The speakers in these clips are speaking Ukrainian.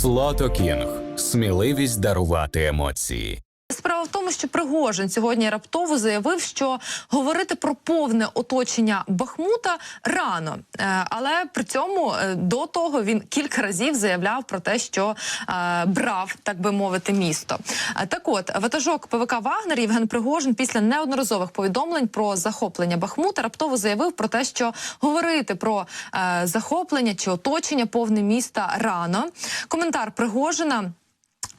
Слото Кінг. Сміливість дарувати емоції. Справа в тому, що Пригожин сьогодні раптово заявив, що говорити про повне оточення Бахмута рано, Е, але при цьому е, до того він кілька разів заявляв про те, що е, брав, так би мовити, місто. Так от ватажок ПВК Вагнер Євген Пригожин після неодноразових повідомлень про захоплення Бахмута раптово заявив про те, що говорити про захоплення чи оточення повне міста рано. Коментар Пригожина.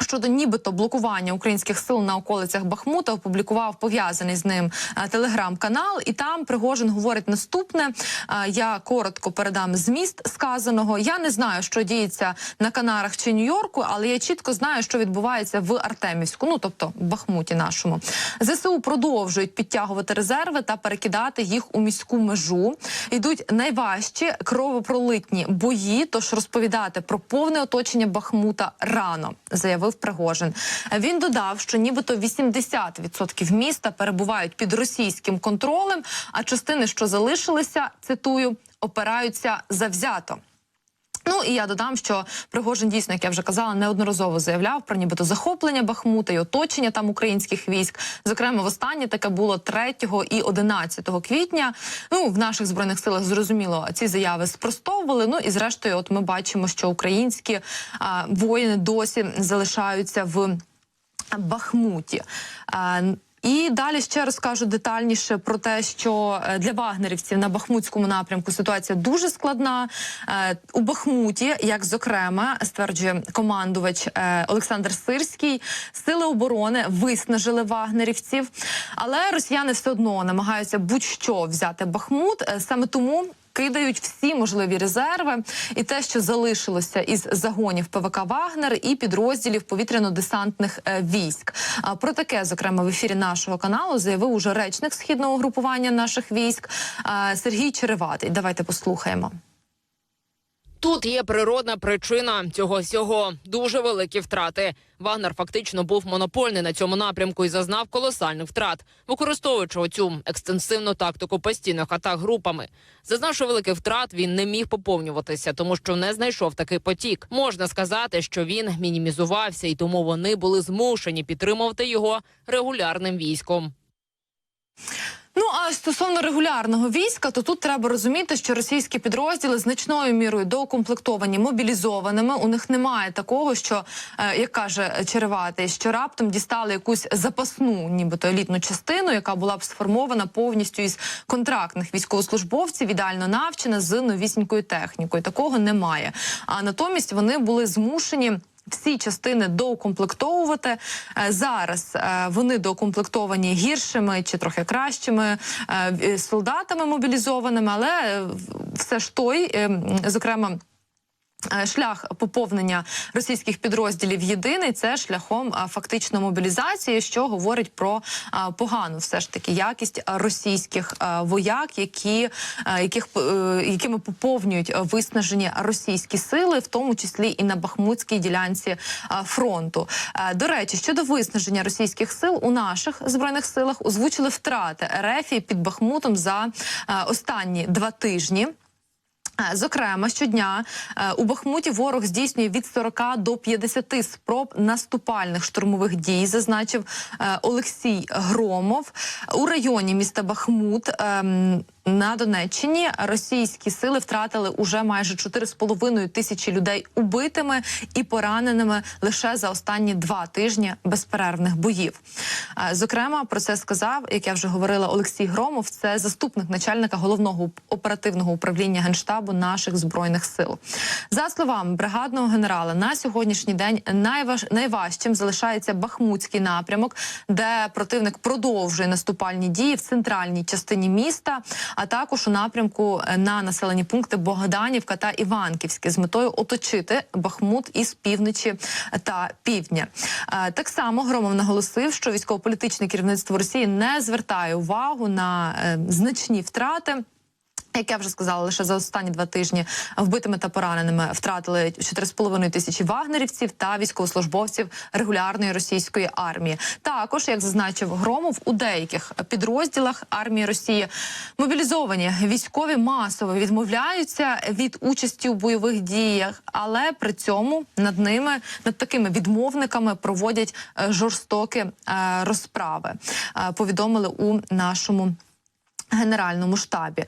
Щодо нібито блокування українських сил на околицях Бахмута опублікував пов'язаний з ним е, телеграм-канал, і там Пригожин говорить наступне. Е, Я коротко передам зміст сказаного. Я не знаю, що діється на Канарах чи Нью-Йорку, але я чітко знаю, що відбувається в Артемівську, ну тобто в Бахмуті нашому. ЗСУ продовжують підтягувати резерви та перекидати їх у міську межу. Йдуть найважчі кровопролитні бої. Тож розповідати про повне оточення Бахмута рано, заявив Пригожин. Він додав, що нібито 80% міста перебувають під російським контролем, а частини, що залишилися, цитую, опираються завзято. Ну і я додам, що Пригожин дійсно, як я вже казала, неодноразово заявляв про нібито захоплення Бахмута і оточення там українських військ. Зокрема, востаннє таке було 3 і 11 квітня. Ну в наших збройних силах зрозуміло ці заяви спростовували. Ну і зрештою, от ми бачимо, що українські а, воїни досі залишаються в Бахмуті. І далі ще розкажу детальніше про те, що е, для вагнерівців на Бахмутському напрямку ситуація дуже складна. Е, У Бахмуті, як зокрема стверджує командувач е, Олександр Сирський, сили оборони виснажили вагнерівців, але росіяни все одно намагаються будь-що взяти Бахмут. Саме тому кидають всі можливі резерви, і те, що залишилося із загонів ПВК Вагнер і підрозділів повітряно-десантних е, військ. А про таке, зокрема, в ефірі нашого каналу заявив уже речник східного групування наших військ е, Сергій Череватий. Давайте послухаємо. Тут є природна причина цього всього дуже великі втрати. Вагнер фактично був монопольний на цьому напрямку і зазнав колосальних втрат, використовуючи оцю екстенсивну тактику постійних атак групами. Зазнавши великих втрат, він не міг поповнюватися, тому що не знайшов такий потік. Можна сказати, що він мінімізувався, і тому вони були змушені підтримувати його регулярним військом. Ну а стосовно регулярного війська, то тут треба розуміти, що російські підрозділи значною мірою доукомплектовані мобілізованими. У них немає такого, що е, як каже Череватий, що раптом дістали якусь запасну, нібито елітну частину, яка була б сформована повністю із контрактних військовослужбовців, ідеально навчена з новісінькою технікою. Такого немає. А натомість вони були змушені. Всі частини доукомплектовувати Е, зараз. е, Вони доукомплектовані гіршими чи трохи кращими е, солдатами мобілізованими, але все ж той, зокрема. Е, Шлях поповнення російських підрозділів єдиний це шляхом фактично мобілізації, що говорить про погану все ж таки якість російських вояк, які яких е, якими поповнюють виснажені російські сили, в тому числі і на Бахмутській ділянці фронту. Е, До речі, щодо виснаження російських сил у наших збройних силах озвучили втрати РФ під Бахмутом за останні два тижні. Зокрема, щодня е, у Бахмуті ворог здійснює від 40 до 50 спроб наступальних штурмових дій, зазначив е, Олексій Громов. У районі міста Бахмут ем, на Донеччині російські сили втратили уже майже 4,5 тисячі людей убитими і пораненими лише за останні два тижні безперервних боїв. Зокрема, про це сказав, як я вже говорила, Олексій Громов. Це заступник начальника головного оперативного управління генштабу наших збройних сил. За словами бригадного генерала, на сьогоднішній день найваж... найважчим залишається Бахмутський напрямок, де противник продовжує наступальні дії в центральній частині міста, а також у напрямку е, на населені пункти Богданівка та Іванківське з метою оточити Бахмут із півночі та півдня. Е, Так само Громов наголосив, що військово-політичне керівництво Росії не звертає увагу на е, значні втрати. Як я вже сказала, лише за останні два тижні вбитими та пораненими втратили 4,5 тисячі вагнерівців та військовослужбовців регулярної російської армії. Також, як зазначив Громов, у деяких підрозділах армії Росії мобілізовані військові масово відмовляються від участі у бойових діях, але при цьому над ними, над такими відмовниками, проводять е, жорстокі е, розправи. Е, Повідомили у нашому. Генеральному штабі